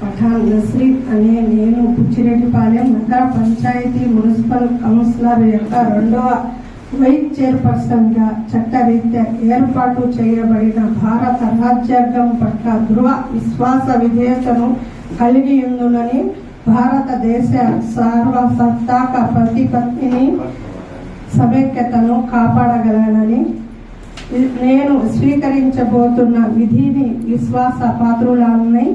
పఠాన్ నస్రీన్ అనే నేను పుచ్చిరెడ్డిపాలెం నగర పంచాయతీ మున్సిపల్ కౌన్సిలర్ యొక్క రెండవ వైస్ చైర్పర్సన్గా చట్టరీత్యా ఏర్పాటు చేయబడిన భారత రాజ్యాంగం పట్ల దృఢ విశ్వాస విధేయతను కలిగి ఉందని భారతదేశ సార్వసత్తాక ప్రతిపత్తిని సమైక్యతను కాపాడగలనని నేను స్వీకరించబోతున్న విధిని విశ్వాస పాత్రులని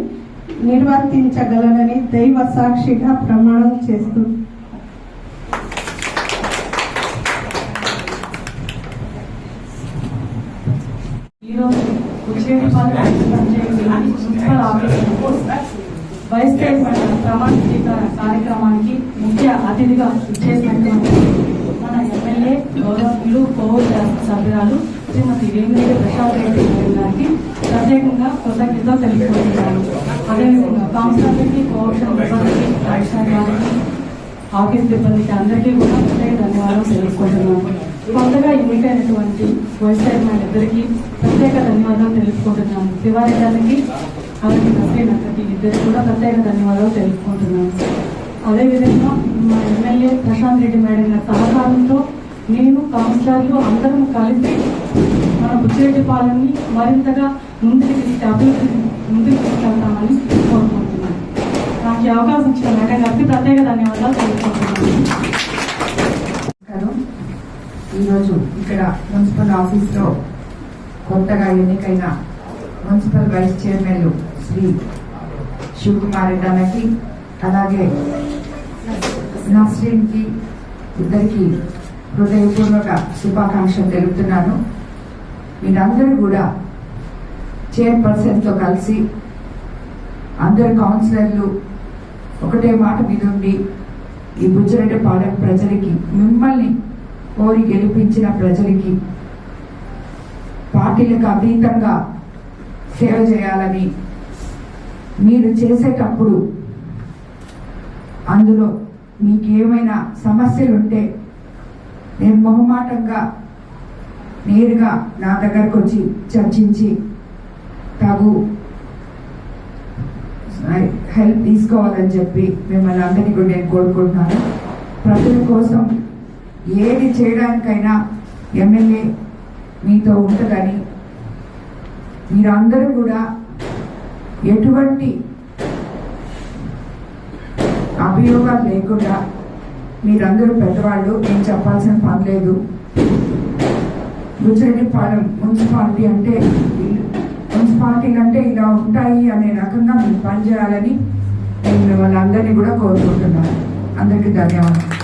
నిర్వర్తించగలనని దైవ సాక్షిగా ప్రమాణం చేస్తూ. ఈరోజు మున్సిపల్ వైస్ చైర్మన్ ప్రమాణ స్వీకార కార్యక్రమానికి ముఖ్య అతిథిగా ఇచ్చేసినటువంటి మన ఎమ్మెల్యే గౌరవీయులు కోవూరు శాసన సభ్యురాలు శ్రీమతి వేమిరెడ్డి ప్రసాద్ రెడ్డి గారికి ప్రత్యేకంగా కృతజ్ఞత తెలియజేస్తున్నాను అదేవిధంగా కౌన్సిలర్లకి కోఆప్షన్ సిబ్బందికి కమిషనర్ గారికి ఆఫీస్ సిబ్బందికి అందరికీ కూడా ప్రత్యేక ధన్యవాదాలు తెలుసుకుంటున్నాను కొత్తగా ఎన్నికైనటువంటి వైస్ చైర్మన్ ఇద్దరికి ప్రత్యేక ధన్యవాదాలు తెలుసుకుంటున్నాను శివారెడ్డి గారికి అలాగే నస్రీన్ అక్కకి ఇద్దరు కూడా ప్రత్యేక ధన్యవాదాలు తెలుసుకుంటున్నాను అదేవిధంగా మా ఎమ్మెల్యే ప్రశాంత్ రెడ్డి మేడం గారి సహకారంతో నేను కౌన్సిలర్లు అందరం కలిసి మన బుచ్చిరెడ్డిపాలెంని మరింతగా ముందుకు తీసుకు అభివృద్ధి ముందుకు తీసుకెళ్తామని కోరుకుంటున్నాను. నాకు ఈ అవకాశం ఇచ్చిన మేడం గారికి ప్రత్యేక ధన్యవాదాలు తెలుసుకుంటున్నాను ఈరోజు ఇక్కడ మున్సిపల్ ఆఫీస్లో కొత్తగా ఎన్నికైన municipal vice chairman Shri Sivakumar Reddy అన్నకి అలాగే నస్రీన్కి ఇద్దరికి హృదయపూర్వక శుభాకాంక్షలు తెలుపుతున్నాను. మీరందరూ కూడా చైర్పర్సన్తో కలిసి అందరు కౌన్సిలర్లు ఒకటే మాట మీద ఉండి ఈ బుజ్జిరెడ్డిపాలెం ప్రజలకి మిమ్మల్ని కోరి గెలిపించిన ప్రజలకి పార్టీలకు అతీతంగా సేవ చేయాలని మీరు చేసేటప్పుడు అందులో మీకు ఏమైనా సమస్యలు ఉంటే నేను మొహమాటంగా నేరుగా నా దగ్గరకు వచ్చి చర్చించి తగు హెల్ప్ తీసుకోవాలని చెప్పి మిమ్మల్ని అందరినీ కూడా నేను కోరుకుంటున్నాను. ప్రజల కోసం ఏది చేయడానికైనా ఎమ్మెల్యే మీతో ఉంటుందని మీరందరూ కూడా ఎటువంటి అభియోగాలు లేకుండా మీరందరూ పెద్దవాళ్ళు నేను చెప్పాల్సిన పని లేదు. గుజరెడ్డిపాలెం మున్సిపాలిటీ అంటే మున్సిపాలిటీలు అంటే ఇలా ఉంటాయి అనే రకంగా మీరు పనిచేయాలని నేను మిమ్మల్ని అందరినీ కూడా కోరుకుంటున్నాను. అందరికీ ధన్యవాదాలు.